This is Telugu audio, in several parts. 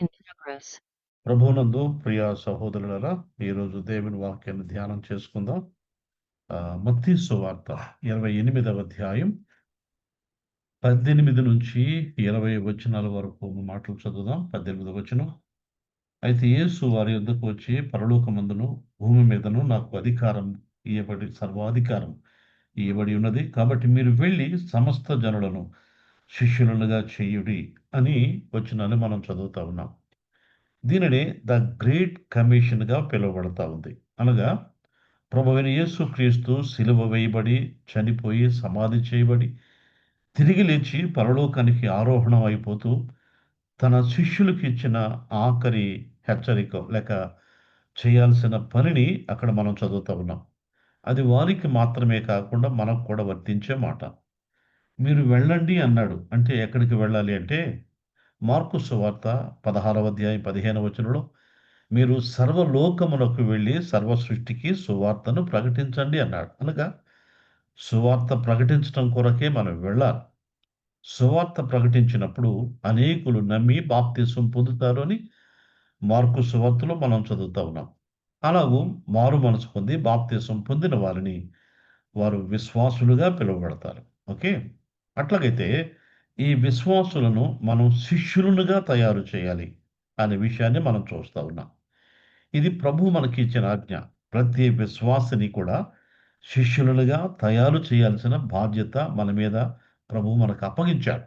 In progress. ప్రభువునందు ప్రియ సహోదరులరా ఈరోజు దేవుని వాక్యాన్ని ధ్యానం చేసుకుందాం. మత్తి సువార్త ఇరవై ఎనిమిదవ అధ్యాయం పద్దెనిమిది నుంచి ఇరవై వచనాల వరకు మాటలు చదువుదాం. పద్దెనిమిది వచనం. అయితే యేసు వారి ఎందుకు వచ్చి పరలోకమందును భూమి మీదను నాకు అధికారం ఇవ్వబడి సర్వాధికారం ఇవ్వబడి ఉన్నది. కాబట్టి మీరు వెళ్ళి సమస్త జనులను శిష్యులుగా చేయుడి అని వచనాన్ని మనం చదువుతా ఉన్నాం. దీనిని ద గ్రేట్ కమిషన్గా పిలువబడతా ఉంది. అనగా ప్రభువైన యేసుక్రీస్తు సిలువ వేయబడి చనిపోయి సమాధి చేయబడి తిరిగి లేచి పరలోకానికి ఆరోహణం అయిపోతూ తన శిష్యులకు ఇచ్చిన ఆఖరి హెచ్చరిక లేక చేయాల్సిన పనిని అక్కడ మనం చదువుతా ఉన్నాం. అది వారికి మాత్రమే కాకుండా మనకు కూడా వర్తించే మాట. మీరు వెళ్ళండి అన్నాడు. అంటే ఎక్కడికి వెళ్ళాలి అంటే మార్కు సువార్త పదహారవ అధ్యాయం పదిహేనవ వచనంలో మీరు సర్వలోకమునకు వెళ్ళి సర్వ సృష్టికి సువార్తను ప్రకటించండి అన్నాడు. అనగా సువార్త ప్రకటించడం కొరకే మనం వెళ్ళాలి. సువార్త ప్రకటించినప్పుడు అనేకులు నమ్మి బాప్తిసం పొందుతారు అని మార్కు సువార్తలో మనం చదువుతా ఉన్నాం. అలాగూ మారు మనసు పొంది బాప్తిసం పొందిన వారిని వారు విశ్వాసులుగా పిలువబడతారు. ఓకే? అట్లాగైతే ఈ విశ్వాసులను మనం శిష్యులుగా తయారు చేయాలి అనే విషయాన్ని మనం చూస్తూ ఉన్నాం. ఇది ప్రభు మనకి ఇచ్చిన ఆజ్ఞ. ప్రతి విశ్వాసిని కూడా శిష్యులుగా తయారు చేయాల్సిన బాధ్యత మన మీద ప్రభు మనకు అప్పగించాడు.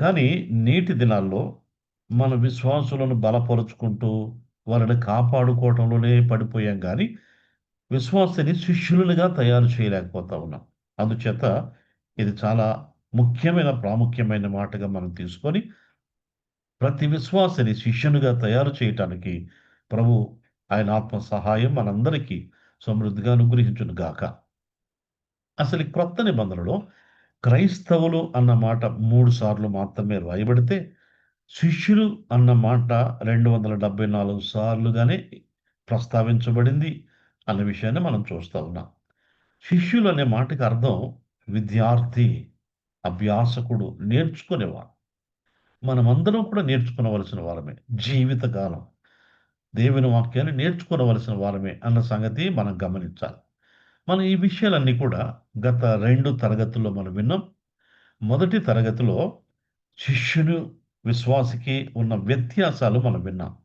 కానీ నేటి దినాల్లో మన విశ్వాసులను బలపరుచుకుంటూ వారిని కాపాడుకోవటంలోనే పడిపోయాం కానీ విశ్వాసిని శిష్యులుగా తయారు చేయలేకపోతా ఉన్నాం. అందుచేత ఇది చాలా ముఖ్యమైన ప్రాముఖ్యమైన మాటగా మనం తీసుకొని ప్రతి విశ్వాసని శిష్యునిగా తయారు చేయటానికి ప్రభు ఆయన ఆత్మ సహాయం మనందరికీ సమృద్ధిగా అనుగ్రహించును గాక. అసలు క్రొత్త నిబంధనలో క్రైస్తవులు అన్న మాట మూడు సార్లు మాత్రమే రాయబడితే శిష్యులు అన్న మాట రెండు వందల డెబ్బై నాలుగు సార్లుగానే ప్రస్తావించబడింది అన్న విషయాన్ని మనం చూస్తూ ఉన్నాం. శిష్యులు అనే మాటకి అర్థం విద్యార్థి అభ్యాసకుడు నేర్చుకునేవాడు. మనమందరం కూడా నేర్చుకునవలసిన వారమే. జీవితకాలం. దేవుని వాక్యాన్ని నేర్చుకోవలసిన వారమే అన్న సంగతి మనం గమనించాలి. మనం ఈ విషయాలన్నీ కూడా గత రెండు తరగతుల్లో మనం విన్నాం. మొదటి తరగతిలో శిష్యుడు విశ్వాసికి ఉన్న వ్యత్యాసాలు మనం విన్నాం.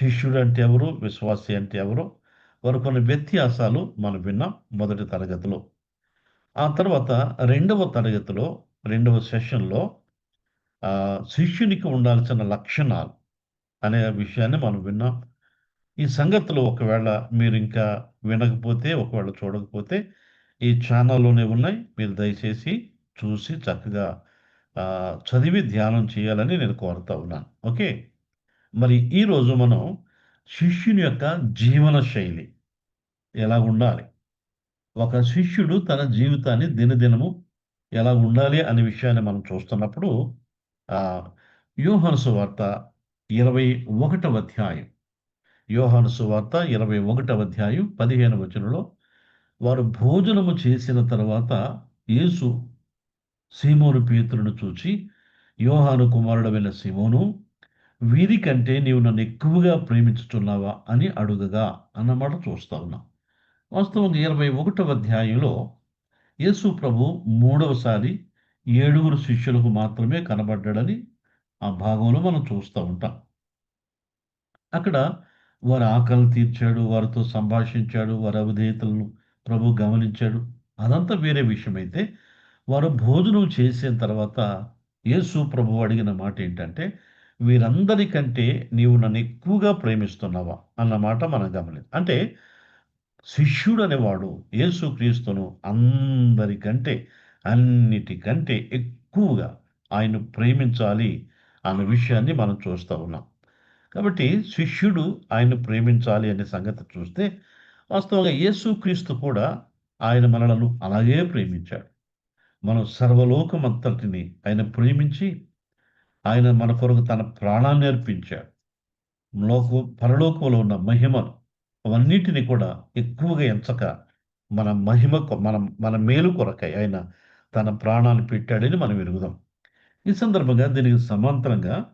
శిష్యుడు అంటే ఎవరు? విశ్వాసి అంటే ఎవరు? వారు కొన్ని వ్యత్యాసాలు మనం విన్నాం మొదటి తరగతిలో. ఆ తర్వాత రెండవ తరగతిలో రెండవ సెషన్లో శిష్యునికి ఉండాల్సిన లక్షణాలు అనే విషయాన్ని మనం విన్నాం. ఈ సంగతులు ఒకవేళ మీరు ఇంకా వినకపోతే ఒకవేళ చూడకపోతే ఈ ఛానల్లోనే ఉన్నాయి. మీరు దయచేసి చూసి చక్కగా చదివి ధ్యానం చేయాలని నేను కోరుతా ఉన్నాను. ఓకే? మరి ఈరోజు మనం శిష్యుని యొక్క జీవన శైలి ఎలా ఉండాలి ఒక శిష్యుడు తన జీవితాన్ని దినదినము ఎలా ఉండాలి అనే విషయాన్ని మనం చూస్తున్నప్పుడు ఆ యోహాను సువార్త ఇరవై ఒకటవ అధ్యాయం. యోహాను సువార్త ఇరవై ఒకటవ అధ్యాయం పదిహేను వచనంలో వారు భోజనము చేసిన తర్వాత యేసు సీమోను పేతులను చూచి యోహాను కుమారుడమైన సీమోను వీరికంటే నీవు నన్ను ఎక్కువగా ప్రేమించుచున్నావా అని అడుగగా అన్నమాట చూస్తా ఉన్నాం. వాస్తవంగా ఇరవై ఒకటవ అధ్యాయంలో యేసు ప్రభు మూడవసారి ఏడుగురు శిష్యులకు మాత్రమే కనబడ్డాడని ఆ భాగంలో మనం చూస్తూ ఉంటాం. అక్కడ వారి ఆకలి తీర్చాడు వారితో సంభాషించాడు వారి అవిధేయతలను ప్రభు గమనించాడు. అదంతా వేరే విషయం అయితే వారు భోజనం చేసిన తర్వాత యేసు ప్రభు అడిగిన మాట ఏంటంటే వీరందరికంటే నీవు నన్ను ఎక్కువగా ప్రేమిస్తున్నావా? అన్నమాట మనం గమని అంటే శిష్యుడు అనేవాడు యేసుక్రీస్తును అందరికంటే అన్నిటికంటే ఎక్కువగా ఆయన ప్రేమించాలి అన్న విషయాన్ని మనం చూస్తూ ఉన్నాం. కాబట్టి శిష్యుడు ఆయన ప్రేమించాలి అనే సంగతి చూస్తే వాస్తవంగా యేసుక్రీస్తు కూడా ఆయన మనలను అలాగే ప్రేమించాడు. మనం సర్వలోకమంతటిని ఆయన ప్రేమించి ఆయన మన కొరకు తన ప్రాణాన్ని అర్పించాడు. లోక పరలోకంలో ఉన్న మహిమను అవన్నిటిని కూడా ఎక్కువగా ఎంచక మన మహిమ కొ- మన మన మేలు కొరకై ఆయన తన ప్రాణాన్ని పెట్టాడని మనం ఎరుగుదాం. ఈ సందర్భంగా దీనికి సమాంతరంగా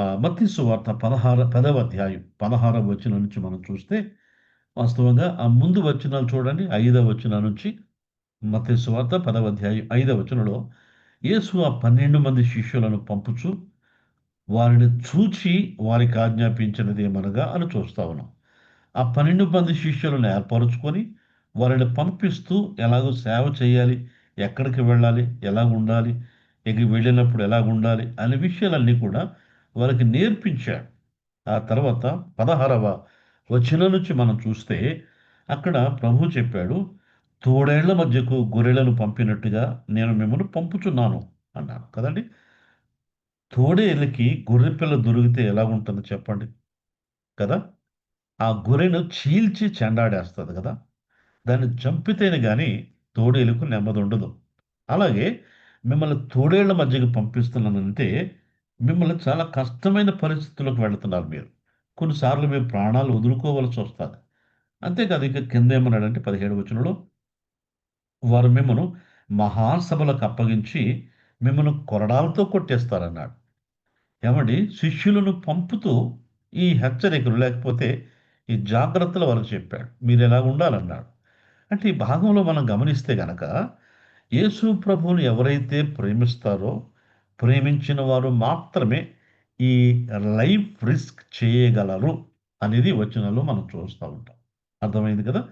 మత్తి వార్త పదహార పదవ అధ్యాయం పదహారవ వచనం నుంచి మనం చూస్తే వాస్తవంగా ఆ ముందు వచనాలు చూడండి ఐదవ వచనం నుంచి మత్స్సు వార్త పదవ అధ్యాయం ఐదవ వచనంలో యేసు ఆ పన్నెండు మంది శిష్యులను పంపుచు వారిని చూచి వారికి ఆజ్ఞాపించినది ఏమనగా అని చూస్తా ఉన్నాం. ఆ పన్నెండు మంది శిష్యులను ఏర్పరచుకొని వారిని పంపిస్తూ ఎలాగో సేవ చేయాలి ఎక్కడికి వెళ్ళాలి ఎలా ఉండాలి ఇక వెళ్ళినప్పుడు ఎలా ఉండాలి అనే విషయాలన్నీ కూడా వారికి నేర్పించాడు. ఆ తర్వాత పదహారవ వచనం నుంచి మనం చూస్తే అక్కడ ప్రభు చెప్పాడు తోడేళ్ళ మధ్యకు గొర్రెలను పంపినట్టుగా నేను మిమ్మల్ని పంపుచున్నాను అన్నాను కదండి? తోడేళ్ళకి గొర్రె పిల్ల దొరికితే ఎలా ఉంటుంది చెప్పండి? కదా? ఆ గొర్రెను చీల్చి చెండాడేస్తుంది కదా. దాన్ని చంపితేనే కానీ తోడేలకు నెమ్మది ఉండదు. అలాగే మిమ్మల్ని తోడేళ్ళ మధ్యకి పంపిస్తున్నానంటే మిమ్మల్ని చాలా కష్టమైన పరిస్థితుల్లోకి వెళుతున్నారు మీరు. కొన్నిసార్లు మేము ప్రాణాలు వదులుకోవలసి వస్తుంది. అంతేకాదు ఇక కింద ఏమన్నాడంటే పదిహేడు వచనంలో వారు మిమ్మను మహాసభలకు అప్పగించి మిమ్మల్ని కొరడాలతో కొట్టేస్తారన్నాడు. ఏమండి? శిష్యులను పంపుతూ ఈ హెచ్చరికలు లేకపోతే ఈ జాగ్రత్తలు వారికి చెప్పాడు. మీరు ఎలా ఉండాలన్నాడు. అంటే ఈ భాగంలో మనం గమనిస్తే గనక యేసు ప్రభువుని ఎవరైతే ప్రేమిస్తారో ప్రేమించిన వారు మాత్రమే ఈ లైఫ్ రిస్క్ చేయగలరు అనేది వచనంలో మనం చూస్తూ ఉంటాం. అర్థమైంది కదా?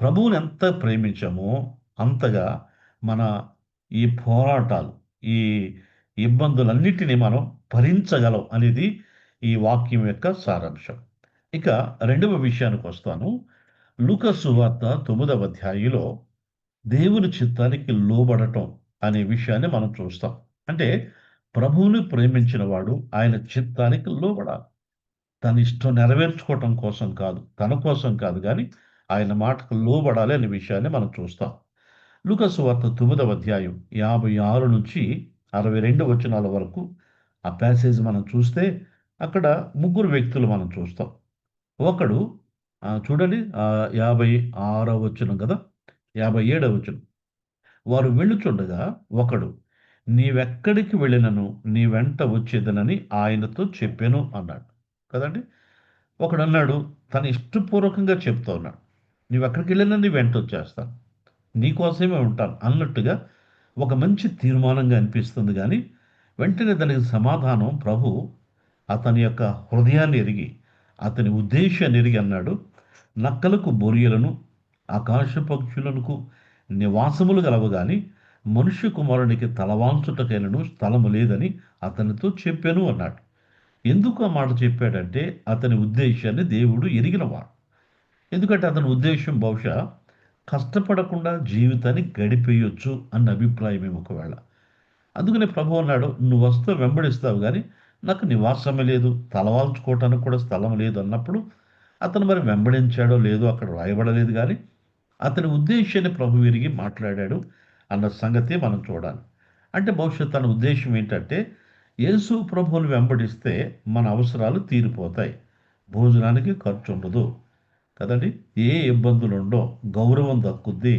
ప్రభువుని ఎంత ప్రేమించామో అంతగా మన ఈ పోరాటాలు ఈ ఇబ్బందులన్నిటినీ మనం భరించగలం అనేది ఈ వాక్యం యొక్క సారాంశం. ఇక రెండవ విషయానికి వస్తాను. లూకసు వార్త తొమ్మిదవ అధ్యాయంలో దేవుని చిత్తానికి లోబడటం అనే విషయాన్ని మనం చూస్తాం. అంటే ప్రభువుని ప్రేమించిన వాడు ఆయన చిత్తానికి లోబడాలి. తన ఇష్టం నెరవేర్చుకోవటం కోసం కాదు తన కోసం కాదు కానీ ఆయన మాటకు లోబడాలి అనే విషయాన్ని మనం చూస్తాం. లూకసు వార్త తొమ్మిదవ అధ్యాయం యాభై ఆరు నుంచి అరవై రెండు వచనాల వరకు ఆ ప్యాసేజ్ మనం చూస్తే అక్కడ ముగ్గురు వ్యక్తులు మనం చూస్తాం. ఒకడు చూడండి యాభై ఆరో వచనం కదా? యాభై ఏడో వచనం. వారు వెళ్ళుచుండగా ఒకడు నీవెక్కడికి వెళ్ళినను? నీ వెంట వచ్చేదనని ఆయనతో చెప్పాను అన్నాడు. కదండి? ఒకడు అన్నాడు తను ఇష్టపూర్వకంగా చెప్తా ఉన్నాడు నీవు ఎక్కడికి వెళ్ళినా నీ వెంట వచ్చేస్తాను నీకోసమే ఉంటాను అన్నట్టుగా ఒక మంచి తీర్మానంగా అనిపిస్తుంది. కానీ వెంటనే దానికి సమాధానం ప్రభు అతని యొక్క హృదయాన్ని ఎరిగి అతని ఉద్దేశ్యాన్ని ఎరిగి అన్నాడు నక్కలకు బొరియలను ఆకాశ పక్షులకు నివాసములు గలవు గాని మనుష్య కుమారునికి తలవాంచుటకైనను స్థలము లేదని అతనితో చెప్పాను అన్నాడు. ఎందుకు ఆ మాట చెప్పాడంటే అతని ఉద్దేశాన్ని దేవుడు ఎరిగినవాడు. ఎందుకంటే అతని ఉద్దేశం బహుశా కష్టపడకుండా జీవితాన్ని గడిపేయొచ్చు అన్న అభిప్రాయం ఒకవేళ. అందుకనే ప్రభు అన్నాడు నువ్వు వస్తే వెంబడిస్తావు కానీ నాకు నివాసమే లేదు తలవాల్చుకోవటానికి కూడా స్థలం లేదు అన్నప్పుడు అతను మరి వెంబడించాడో లేదో అక్కడ రాయబడలేదు కానీ అతని ఉద్దేశాన్ని ప్రభు విరిగి మాట్లాడాడు అన్న సంగతి మనం చూడాలి. అంటే బహుశా తన ఉద్దేశం ఏంటంటే యేసు ప్రభువుని వెంబడిస్తే మన అవసరాలు తీరిపోతాయి భోజనానికి ఖర్చు ఉండదు కదండి? ఏ ఇబ్బందులు ఉండో గౌరవం దక్కుద్ది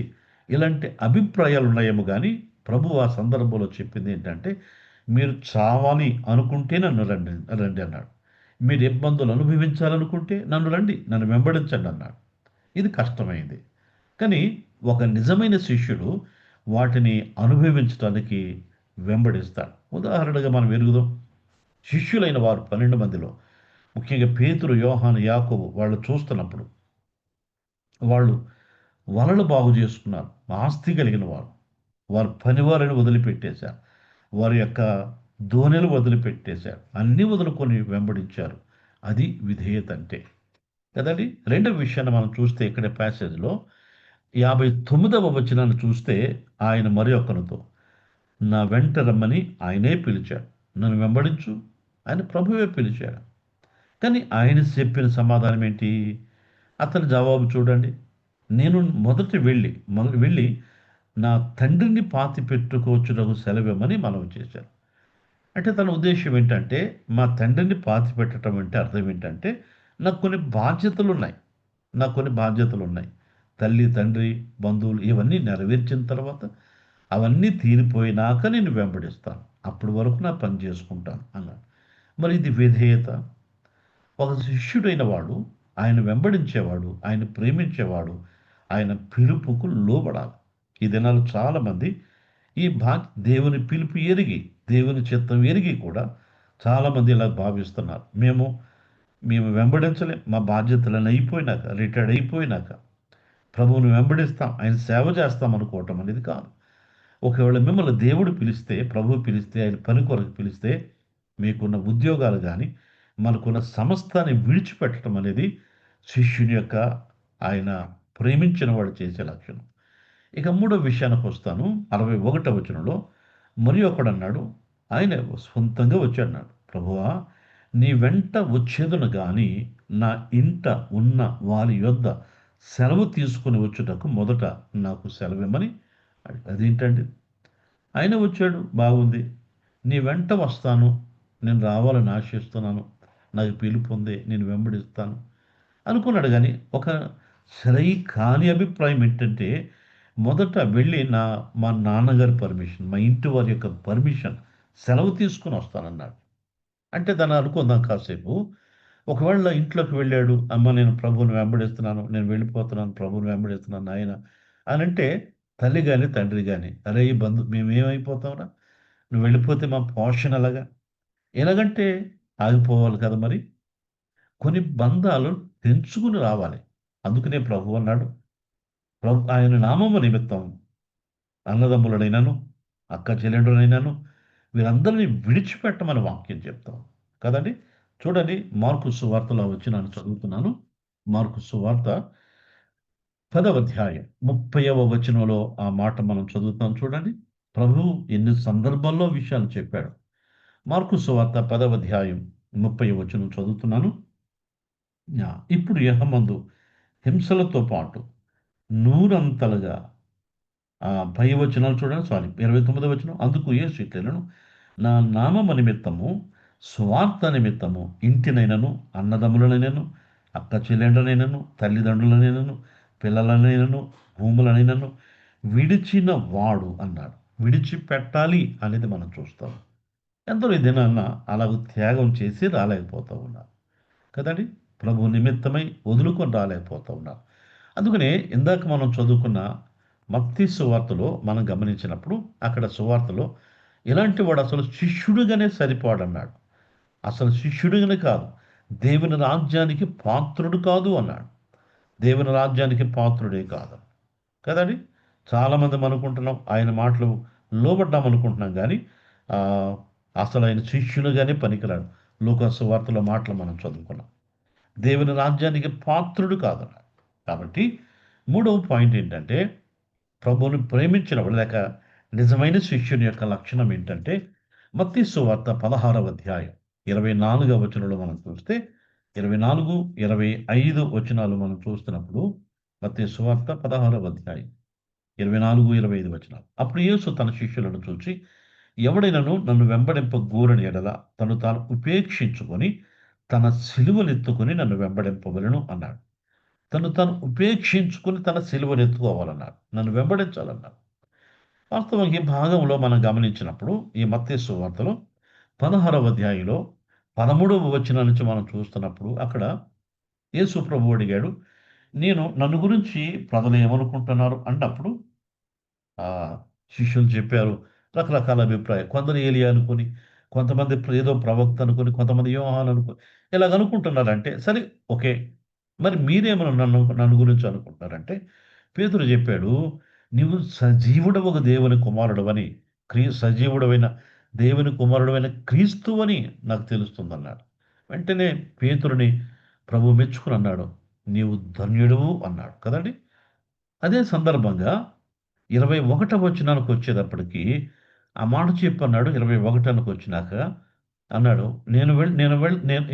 ఇలాంటి అభిప్రాయాలు ఉన్నాయేమో కానీ ప్రభు ఆ సందర్భంలో చెప్పింది ఏంటంటే మీరు చావాలి అనుకుంటే నన్ను రండి రండి అన్నాడు. మీరు ఇబ్బందులు అనుభవించాలనుకుంటే నన్ను రండి నన్ను వెంబడించండి అన్నాడు. ఇది కష్టమైంది. కానీ ఒక నిజమైన శిష్యుడు వాటిని అనుభవించడానికి వెంబడిస్తాడు. ఉదాహరణగా మనం ఎరుగుదాం శిష్యులైన వారు పన్నెండు మందిలో ముఖ్యంగా పేతురు యోహాను యాకోబు వాళ్ళు చూస్తున్నప్పుడు వాళ్ళు వలలు బాగు చేసుకున్నారు. ఆస్తి కలిగిన వారు. వారు పనివారిని వదిలిపెట్టేశారు. వారి యొక్క దోనెలు వదిలిపెట్టేశారు. అన్నీ వదులుకొని వెంబడించారు. అది విధేయత అంటే. కదండి? రెండవ విషయాన్ని మనం చూస్తే ఇక్కడ ప్యాసేజ్లో యాభై తొమ్మిదవ వచనాన్ని చూస్తే ఆయన మరి ఒక్కరితో నా వెంట రమ్మని ఆయనే పిలిచాడు. నన్ను వెంబడించు. ఆయన ప్రభువే పిలిచాడు. కానీ ఆయన చెప్పిన సమాధానం ఏంటి? అతని జవాబు చూడండి. నేను మొదట వెళ్ళి వెళ్ళి నా తండ్రిని పాతి పెట్టుకోవచ్చునకు సెలవిమ్మని మనం చేశారు. అంటే తన ఉద్దేశం ఏంటంటే మా తండ్రిని పాతి పెట్టడం అంటే అర్థం ఏంటంటే నాకు కొన్ని బాధ్యతలు ఉన్నాయి నాకు కొన్ని బాధ్యతలు ఉన్నాయి తల్లి తండ్రి బంధువులు ఇవన్నీ నెరవేర్చిన తర్వాత అవన్నీ తీరిపోయినాక నేను వెంబడిస్తాను. అప్పటి వరకు నా పని చేసుకుంటాను అన్నాడు. మరి ఇది విధేయత? ఒక శిష్యుడైన వాడు ఆయన వెంబడించేవాడు ఆయన ప్రేమించేవాడు ఆయన పిలుపుకు లోబడాలి. ఈ దినాలు చాలామంది ఈ భా దేవుని పిలుపు ఎరిగి దేవుని చిత్తం ఎరిగి కూడా చాలామంది ఇలా భావిస్తున్నారు. మేము మేము వెంబడించలేం. మా బాధ్యతలను అయిపోయినాక రిటైర్డ్ అయిపోయినాక ప్రభువుని వెంబడిస్తాం. ఆయన సేవ చేస్తాం అనుకోవటం అనేది కాదు. ఒకవేళ మిమ్మల్ని దేవుడు పిలిస్తే ప్రభువు పిలిస్తే ఆయన పని కొరకు పిలిస్తే మీకున్న ఉద్యోగాలు కానీ మనకున్న సంస్థని విడిచిపెట్టడం అనేది శిష్యుని యొక్క ఆయన ప్రేమించిన వాడు చేసే లక్షణం. ఇక మూడో విషయానికి వస్తాను. అరవై ఒకటో వచనంలో మరి ఒకడు అన్నాడు ఆయన సొంతంగా వచ్చాడు ప్రభువా నీ వెంట వచ్చేదును కానీ నా ఇంట ఉన్న వారి యొద్ద సెలవు తీసుకుని వచ్చుటకు మొదట నాకు సెలవిమ్మని అదేంటండి? ఆయన వచ్చాడు. బాగుంది. నీ వెంట వస్తాను. నేను రావాలని ఆశిస్తున్నాను. నాకు పిలుపు ఉంది నేను వెంబడిస్తాను అనుకున్నాడు. కానీ ఒక సరై కాని అభిప్రాయం ఏంటంటే మొదట వెళ్ళి నా మా నాన్నగారి పర్మిషన్ మా ఇంటి వారి యొక్క పర్మిషన్ సెలవు తీసుకుని వస్తానన్నాడు. అంటే దాన్ని అనుకుందాం కాసేపు ఒకవేళ ఇంట్లోకి వెళ్ళాడు అమ్మ నేను ప్రభువుని వెంబడిస్తున్నాను నేను వెళ్ళిపోతున్నాను ప్రభువుని వెంబడిస్తున్నాను ఆయన అని అంటే తల్లి కానీ తండ్రి కానీ అరే ఈ బంధు మేమేమైపోతాంరా నువ్వు వెళ్ళిపోతే మా పోషణ ఎలాగా? ఎలాగంటే ఆగిపోవాలి కదా మరి? కొన్ని బంధాలు తెంచుకుని రావాలి. అందుకనే ప్రభు అన్నాడు. ఆయన నామము నిమిత్తం అన్నదమ్ములనైనాను అక్క చెల్లెండులైనాను వీరందరినీ విడిచిపెట్టమని వాక్యం చెప్తాం. కదండి? చూడండి మార్కు సువార్తలో వచ్చి నేను చదువుతున్నాను. మార్కు సువార్త పదవ అధ్యాయం ముప్పైవ వచనంలో ఆ మాట మనం చదువుతాం చూడండి. ప్రభు ఎన్ని సందర్భాల్లో విషయాలు చెప్పాడు. మార్కు సువార్త పదవ అధ్యాయం ముప్పై వచనం చదువుతున్నాను. ఇప్పుడు యహమందు హింసలతో పాటు నూరంతలుగా. ఆ పై వచనాలు చూడండి సారీ ఇరవై తొమ్మిది వచనం. అందుకు ఏ ఇట్లను నా నామము నిమిత్తము స్వార్థ నిమిత్తము ఇంటినైనను అన్నదమ్ములనైనను అక్క చెల్లెండనైనను తల్లిదండ్రులనైనను పిల్లలనైనను భూములనైనను విడిచిన వాడు అన్నాడు. విడిచిపెట్టాలి అనేది మనం చూస్తాం. ఎందరో ఈ దినాన్న అలాగ త్యాగం చేసి రాలేకపోతూ ఉన్నారు. కదండి? ప్రభు నిమిత్తమై వదులుకొని రాలేకపోతూ ఉన్నారు. అందుకనే ఇందాక మనం చదువుకున్న మత్తి సువార్తలో మనం గమనించినప్పుడు అక్కడ సువార్తలో ఇలాంటి వాడు అసలు శిష్యుడుగానే సరిపోడన్నాడు. అసలు శిష్యుడుగానే కాదు దేవుని రాజ్యానికి పాత్రుడు కాదు అన్నాడు. దేవుని రాజ్యానికి పాత్రుడే కాదు. కదండి? చాలామంది అనుకుంటున్నాం ఆయన మాటలు లోబడ్డాం అనుకుంటున్నాం కానీ అసలు ఆయన శిష్యులుగానే పనికిరాడు. లోకసు వార్తల మాటలు మనం చదువుకున్నాం. దేవుని రాజ్యానికి పాత్రుడు కాదన్నాడు కాబట్టి మూడవ పాయింట్ ఏంటంటే ప్రభువును ప్రేమించినప్పుడు లేక నిజమైన శిష్యుని యొక్క లక్షణం ఏంటంటే మత్తి సువార్త పదహారవ అధ్యాయం ఇరవై నాలుగవ వచనంలో మనం చూస్తే ఇరవై నాలుగు ఇరవై ఐదు వచనాలు మనం చూస్తున్నప్పుడు మత్తి సువార్త పదహారవ అధ్యాయం ఇరవై నాలుగు ఇరవై ఐదు వచనాలు. అప్పుడు యేసు తన శిష్యులను చూసి ఎవడైనను నన్ను వెంబడింప గోరని ఎడల తను తాను ఉపేక్షించుకొని తన సిలువనెత్తుకొని నన్ను వెంబడింపవలను అన్నాడు. తను తను ఉపేక్షించుకుని తన సిలువనెత్తుకోవాలన్నాడు నన్ను వెంబడించాలన్నాడు. వాస్తవంగా ఈ భాగంలో మనం గమనించినప్పుడు ఈ మత్తేసు వార్తలో పదహారవ అధ్యాయంలో పదమూడవ వచనం నుంచి మనం చూస్తున్నప్పుడు అక్కడ యేసు ప్రభు అడిగాడు నేను నన్ను గురించి ప్రజలు ఏమనుకుంటున్నారు? అన్నప్పుడు శిష్యులు చెప్పారు రకరకాల అభిప్రాయం. కొందరు ఏలియా అనుకుని కొంతమంది ఏదో ప్రవక్త అనుకుని కొంతమంది యోహాన్ అనుకుని ఇలాగ అనుకుంటున్నారంటే సరే ఓకే మరి మీరేమన్నా నన్ను నన్ను గురించి అనుకుంటున్నారంటే పేతురు చెప్పాడు నీవు సజీవుడు ఒక దేవుని కుమారుడవని క్రీ సజీవుడవైన దేవుని కుమారుడమైన క్రీస్తు అని నాకు తెలుస్తుందన్నాడు. వెంటనే పేతురుని ప్రభు మెచ్చుకుని అన్నాడు నీవు ధన్యుడువు అన్నాడు కదండి. అదే సందర్భంగా ఇరవై ఒకటవ వచనానికి వచ్చేటప్పటికి ఆ మాట చెప్పన్నాడు ఇరవై ఒకటానికి వచ్చినాక అన్నాడు నేను వెళ్ళి నేను వెళ్ళి నేను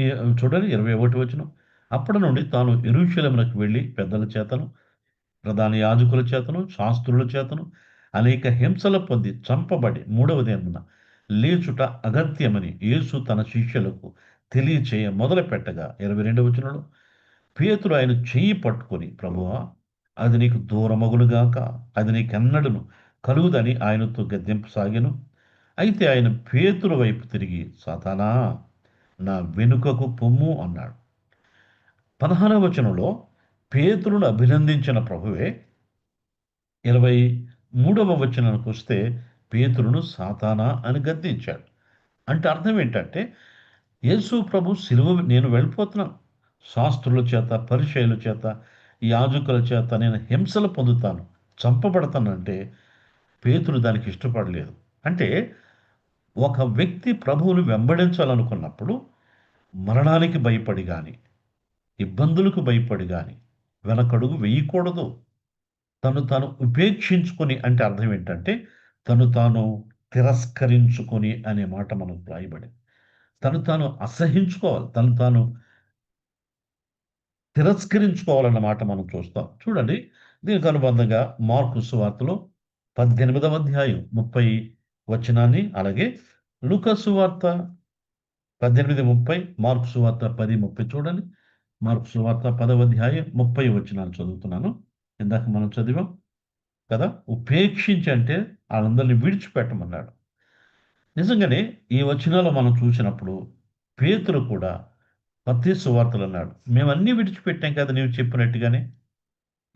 చూడండి ఇరవై ఒకటి వచ్చిన అప్పటి నుండి తాను ఇరుషులమునకు వెళ్ళి పెద్దల చేతను ప్రధాన యాజకుల చేతను శాస్త్రుల చేతను అనేక హింసలు పొంది చంపబడి మూడవ దినమున లేచుట అగత్యమని యేసు తన శిష్యులకు తెలియచేయ మొదలు పెట్టగా ఇరవై రెండవ వచనంలో పేతురు ఆయన చెయ్యి పట్టుకొని ప్రభువా అది నీకు దూరమగులుగాక అది నీకెన్నడను కలుగుదని ఆయనతో గద్దెంపు అయితే ఆయన పేతురు వైపు తిరిగి సతానా నా వెనుకకు పొమ్ము అన్నాడు. పదహారవ వచనంలో పేతులను అభినందించిన ప్రభువే ఇరవై మూడవ వచనానికి వస్తే పేతులను సాతానా అని గద్దించాడు. అంటే అర్థం ఏంటంటే యేసు ప్రభు సిలువ నేను వెళ్ళిపోతున్నాను. శాస్త్రుల చేత పరిచయుల చేత యాజకుల చేత నేను హింసలు పొందుతాను చంపబడతానంటే పేతులు దానికి ఇష్టపడలేదు. అంటే ఒక వ్యక్తి ప్రభువును వెంబడించాలనుకున్నప్పుడు మరణానికి భయపడి కానీ ఇబ్బందులకు భయపడి కానీ వెనకడుగు వేయకూడదు. తను తాను ఉపేక్షించుకొని అంటే అర్థం ఏంటంటే తను తాను తిరస్కరించుకొని అనే మాట మనకు రాయబడింది తను తాను అసహించుకోవాలి తను తాను తిరస్కరించుకోవాలన్న మాట మనం చూస్తాం. చూడండి దీనికి అనుబంధంగా మార్కు సువార్తలో పద్దెనిమిదవ అధ్యాయం ముప్పై వచనాన్ని అలాగే లూకా సువార్త పద్దెనిమిది ముప్పై మార్కు సువార్త పది ముప్పై చూడండి. మార్పు సువార్త పదవ అధ్యాయం ముప్పై వచనాలు చదువుతున్నాను. ఇందాక మనం చదివాం కదా? ఉపేక్షించి అంటే వాళ్ళందరినీ విడిచిపెట్టమన్నాడు. నిజంగానే ఈ వచనాలు మనం చూసినప్పుడు పేతులు కూడా పత్తి సువార్తలు అన్నాడు. మేమన్నీ విడిచిపెట్టాం కదా నీవు చెప్పినట్టుగానే?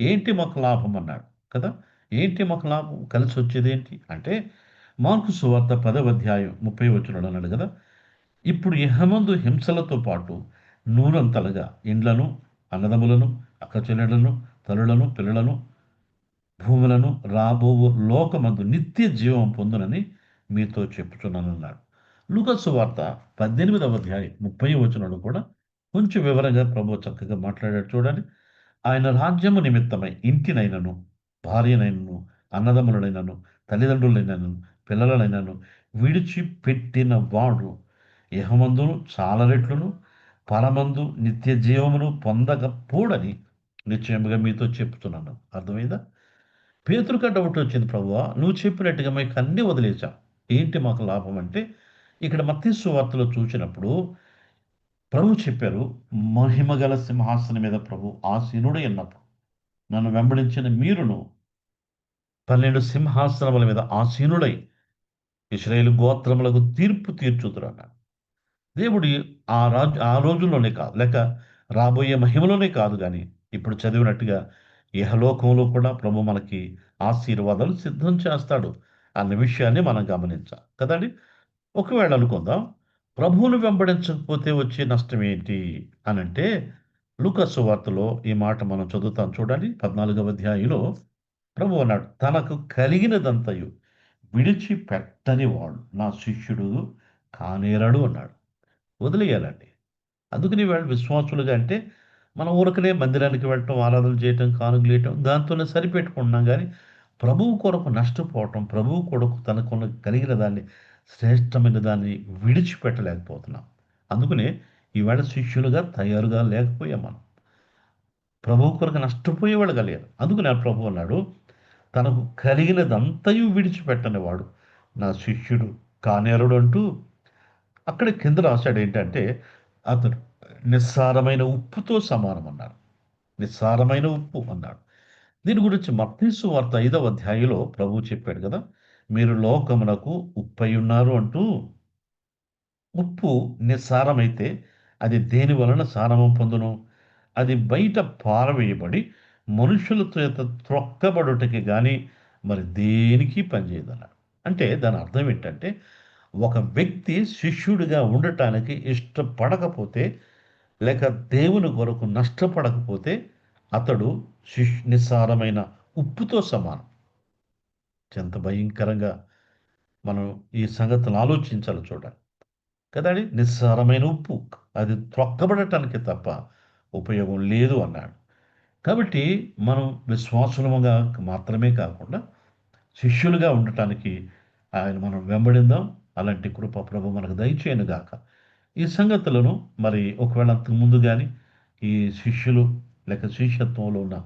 ఏంటి మాకు లాభం అన్నాడు కదా? ఏంటి మాకు లాభం? కలిసి వచ్చేది ఏంటి? అంటే మార్కు సువార్త పదవ అధ్యాయం ముప్పై వచనాలు అన్నాడు కదా? ఇప్పుడు ఇహమందు హింసలతో పాటు నూరంతలుగా ఇండ్లను అన్నదములను అక్కచెల్లెళ్ళను తల్లులను పిల్లలను భూములను రాబో లోకమందు నిత్య జీవం పొందునని మీతో చెప్పుచున్నానన్నాడు. లూకసు వార్త పద్దెనిమిదవ అధ్యాయం ముప్పై వచనంలో కూడా కొంచెం వివరంగా ప్రభు చక్కగా మాట్లాడాడు. చూడండి. ఆయన రాజ్యము నిమిత్తమై ఇంటినైనను భార్యనైనను అన్నదమ్ములనైనను తల్లిదండ్రులైనను పిల్లలనైనను విడిచిపెట్టిన వాడు యహమందును చాలా రెట్లును పరమందు నిత్య జీవమును పొందకపోడని నిశ్చయముగా మీతో చెప్తున్నాను. అర్థమైందా? పేతురుకంట ఒకటి వచ్చింది ప్రభువా నువ్వు చెప్పినట్టుగా మీకు అన్నీ వదిలేసాం ఏంటి మాకు లాభం అంటే ఇక్కడ మత్స్సు వార్తలో చూసినప్పుడు ప్రభు చెప్పారు మహిమగల సింహాసనం మీద ప్రభు ఆసీనుడై ఉన్నప్పుడు నన్ను వెంబడించిన మీరును పన్నెండు సింహాసనముల మీద ఆసీనుడై ఇస్రాయేల్ గోత్రములకు తీర్పు తీర్చుదురు అన్నాడు దేవుడి ఆ రాజు ఆ రోజుల్లోనే కాదు. లేక రాబోయే మహిమలోనే కాదు కానీ ఇప్పుడు చదివినట్టుగా ఇహలోకంలో కూడా ప్రభు మనకి ఆశీర్వాదాలు సిద్ధం చేస్తాడు అన్న విషయాన్ని మనం గమనించాలి. కదండి ఒకవేళ అనుకుందాం ప్రభువును వెంబడించకపోతే వచ్చే నష్టం ఏంటి అని అంటే లూకస్సు వార్తలో ఈ మాట మనం చదువుతాం చూడండి. పద్నాలుగవ అధ్యాయంలో ప్రభు అన్నాడు తనకు కలిగినదంతయు విడిచిపెట్టని వాడు నా శిష్యుడు కానేరడు అన్నాడు. వదిలేయాలండి. అందుకని వాళ్ళు విశ్వాసులుగా అంటే మనం ఊరకనే మందిరానికి వెళ్ళటం ఆరాధన చేయటం కానుకలు వేయటం దాంతోనే సరిపెట్టుకుంటున్నాం కానీ ప్రభువు కొరకు నష్టపోవటం ప్రభువు కొరకు తనకున్న కలిగిన దాన్ని శ్రేష్టమైన దాన్ని విడిచిపెట్టలేకపోతున్నాం. అందుకనే ఈవేళ శిష్యులుగా తయారుగా లేకపోయాం మనం. ప్రభువు కొరకు నష్టపోయేవాడు కలిగారు అందుకనే ఆ ప్రభు అన్నాడు తనకు కలిగినదంతయు విడిచిపెట్టనివాడు నా శిష్యుడు కానేరుడు అంటూ అక్కడ కింద రాశాడు ఏంటంటే అతడు నిస్సారమైన ఉప్పుతో సమానం అన్నాడు. నిస్సారమైన ఉప్పు అన్నాడు. దీని గురించి మత్తీసు వార్త ఐదవ అధ్యాయంలో ప్రభు చెప్పాడు కదా మీరు లోకమునకు ఉప్పై ఉన్నారు అంటూ ఉప్పు నిస్సారమైతే అది దేని వలన సారము పొందును? అది బయట పారవేయబడి మనుషుల చేత త్రొక్కబడుటకి కానీ మరి దేనికి పనిచేయదన్నాడు. అంటే దాని అర్థం ఏంటంటే ఒక వ్యక్తి శిష్యుడిగా ఉండటానికి ఇష్టపడకపోతే లేక దేవుని కొరకు నష్టపడకపోతే అతడు శిష్ నిస్సారమైన ఉప్పుతో సమానం. ఎంత భయంకరంగా మనం ఈ సంగతులు ఆలోచించాలి చూడాలి కదండి నిస్సారమైన ఉప్పు అది త్రొక్కబడటానికి తప్ప ఉపయోగం లేదు అన్నాడు. కాబట్టి మనం విశ్వాసులముగా మాత్రమే కాకుండా శిష్యులుగా ఉండటానికి ఆయన మనం వెంబడిందాం. అలాంటి కృప ప్రభు మనకు దయచేయను గాక. ఈ సంగతులను మరి ఒకవేళ అంతకు ముందు కానీ ఈ శిష్యులు లేక శిష్యత్వంలో ఉన్న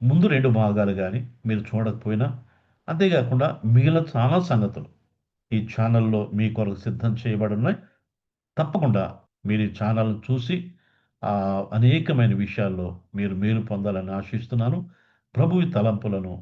ముందు రెండు భాగాలు కానీ మీరు చూడకపోయినా అంతేకాకుండా మిగిలిన చాలా సంగతులు ఈ ఛానల్లో మీ కొరకు సిద్ధం చేయబడి ఉన్నాయి. తప్పకుండా మీరు ఈ ఛానల్ చూసి అనేకమైన విషయాల్లో మీరు మేలు పొందాలని ఆశిస్తున్నాను. ప్రభు తలంపులను